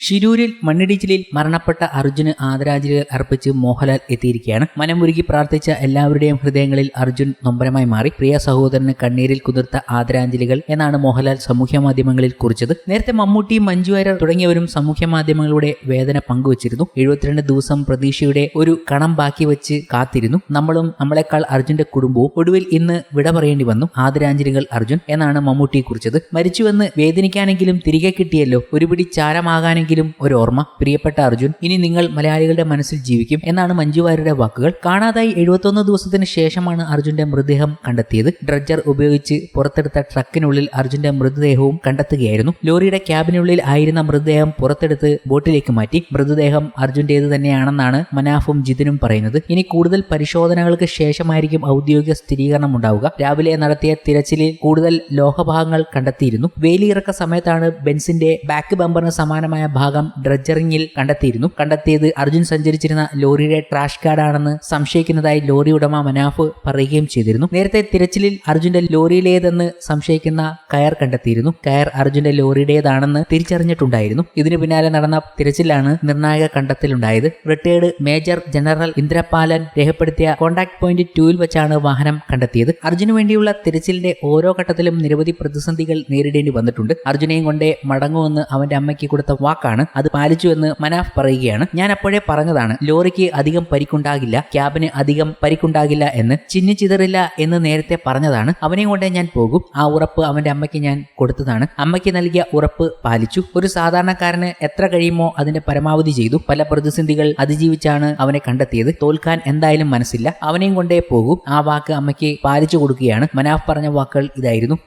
ഷിരൂരിൽ മണ്ണിടിച്ചിലിൽ മരണപ്പെട്ട അർജുന് ആദരാഞ്ജലികൾ അർപ്പിച്ച് മോഹൻലാൽ എത്തിയിരിക്കുകയാണ്. മനമുരുകി പ്രാർത്ഥിച്ച എല്ലാവരുടെയും ഹൃദയങ്ങളിൽ അർജുൻ നൊമ്പരമായി മാറി. പ്രിയ സഹോദരന് കണ്ണീരിൽ കുതിർത്ത ആദരാഞ്ജലികൾ എന്നാണ് മോഹൻലാൽ സമൂഹ മാധ്യമങ്ങളിൽ കുറിച്ചത്. നേരത്തെ മമ്മൂട്ടി മഞ്ജു വാര്യർ തുടങ്ങിയവരും സമൂഹ മാധ്യമങ്ങളുടെ വേദന പങ്കുവച്ചിരുന്നു. എഴുപത്തിരണ്ട് ദിവസം പ്രതീക്ഷയുടെ ഒരു കണം ബാക്കി വെച്ച് കാത്തിരുന്നു. നമ്മളും നമ്മളെക്കാൾ അർജുന്റെ കുടുംബവും ഒടുവിൽ ഇന്ന് വിട പറയേണ്ടി വന്നു. ആദരാഞ്ജലികൾ അർജുൻ എന്നാണ് മമ്മൂട്ടി കുറിച്ചത്. മരിച്ചുവെന്ന് വേദനിക്കാനെങ്കിലും തിരികെ കിട്ടിയല്ലോ. ഒരുപിടി ചാരമാകാനെങ്കിലും ഒരു ഓർമ്മ പ്രിയപ്പെട്ട അർജുൻ ഇനി നിങ്ങൾ മലയാളികളുടെ മനസ്സിൽ ജീവിക്കും എന്നാണ് മഞ്ജു വാര്യരുടെ വാക്കുകൾ. കാണാതായി എഴുപത്തൊന്ന് ദിവസത്തിന് ശേഷമാണ് അർജുന്റെ മൃതദേഹം കണ്ടെത്തിയത്. ഡ്രഡ്ജർ ഉപയോഗിച്ച് പുറത്തെടുത്ത ട്രക്കിനുള്ളിൽ അർജുന്റെ മൃതദേഹവും കണ്ടെത്തുകയായിരുന്നു. ലോറിയുടെ ക്യാബിനുള്ളിൽ ആയിരുന്ന മൃതദേഹം പുറത്തെടുത്ത് ബോട്ടിലേക്ക് മാറ്റി. മൃതദേഹം അർജുന്റേത് തന്നെയാണെന്നാണ് മനാഫും ജിതിനും പറയുന്നത്. ഇനി കൂടുതൽ പരിശോധനകൾക്ക് ശേഷമായിരിക്കും ഔദ്യോഗിക സ്ഥിരീകരണം ഉണ്ടാവുക. രാവിലെ നടത്തിയ തിരച്ചിലിൽ കൂടുതൽ ലോഹഭാഗങ്ങൾ കണ്ടെത്തിയിരുന്നു. വേലിയിറക്ക സമയത്താണ് ബെൻസിന്റെ ബാക്ക് ബമ്പറിന് സമാനമായ ഭാഗം ഡ്രഡ്ജറിങ്ങിൽ കണ്ടെത്തിയിരുന്നു. കണ്ടെത്തിയത് അർജുൻ സഞ്ചരിച്ചിരുന്ന ലോറിയുടെ ട്രാഷ് കാർഡാണെന്ന് സംശയിക്കുന്നതായി ലോറി ഉടമ മനാഫ് പറയുകയും ചെയ്തിരുന്നു. നേരത്തെ തിരച്ചിലിൽ അർജുന്റെ ലോറിയിലേതെന്ന് സംശയിക്കുന്ന കയർ കണ്ടെത്തിയിരുന്നു. കയർ അർജുന്റെ ലോറിയുടേതാണെന്ന് തിരിച്ചറിഞ്ഞിട്ടുണ്ടായിരുന്നു. ഇതിനു പിന്നാലെ നടന്ന തിരച്ചിലാണ് നിർണായക കണ്ടെത്തലുണ്ടായത്. റിട്ടയേർഡ് മേജർ ജനറൽ ഇന്ദ്രപാലൻ രേഖപ്പെടുത്തിയ കോൺടാക്ട് പോയിന്റ് ടൂവിൽ വെച്ചാണ് വാഹനം കണ്ടെത്തിയത്. അർജുന് വേണ്ടിയുള്ള തിരച്ചിലിന്റെ ഓരോ ഘട്ടത്തിലും നിരവധി പ്രതിസന്ധികൾ നേരിടേണ്ടി വന്നിട്ടുണ്ട്. അർജുനെയും കൊണ്ടേ മടങ്ങുമെന്ന് അവന്റെ അമ്മയ്ക്ക് കൊടുത്ത വാക്കാണ്. അത് പാലിച്ചു എന്ന് മനാഫ് പറയുകയാണ്. ഞാൻ അപ്പോഴേ പറഞ്ഞതാണ് ലോറിക്ക് അധികം പരിക്കുണ്ടാകില്ല ക്യാബിന് അധികം പരിക്കുണ്ടാകില്ല എന്ന്. ചിന്നി ചിതറില്ല എന്ന് നേരത്തെ പറഞ്ഞതാണ്. അവനെയും കൊണ്ടേ ഞാൻ പോകും. ആ ഉറപ്പ് അവന്റെ അമ്മയ്ക്ക് ഞാൻ കൊടുത്തതാണ്. അമ്മയ്ക്ക് നൽകിയ ഉറപ്പ് പാലിച്ചു. ഒരു സാധാരണക്കാരന് എത്ര കഴിയുമോ അതിന്റെ പരമാവധി ചെയ്തു. പല പ്രതിസന്ധികൾ അതിജീവിച്ചാണ് അവനെ കണ്ടെത്തിയത്. തോൽക്കാൻ എന്തായാലും മനസ്സില്ല. അവനെയും കൊണ്ടേ പോകും. ആ വാക്ക് അമ്മയ്ക്ക് പാലിച്ചു കൊടുക്കുകയാണ്. മനാഫ് പറഞ്ഞ വാക്കുകൾ ഇതായിരുന്നു.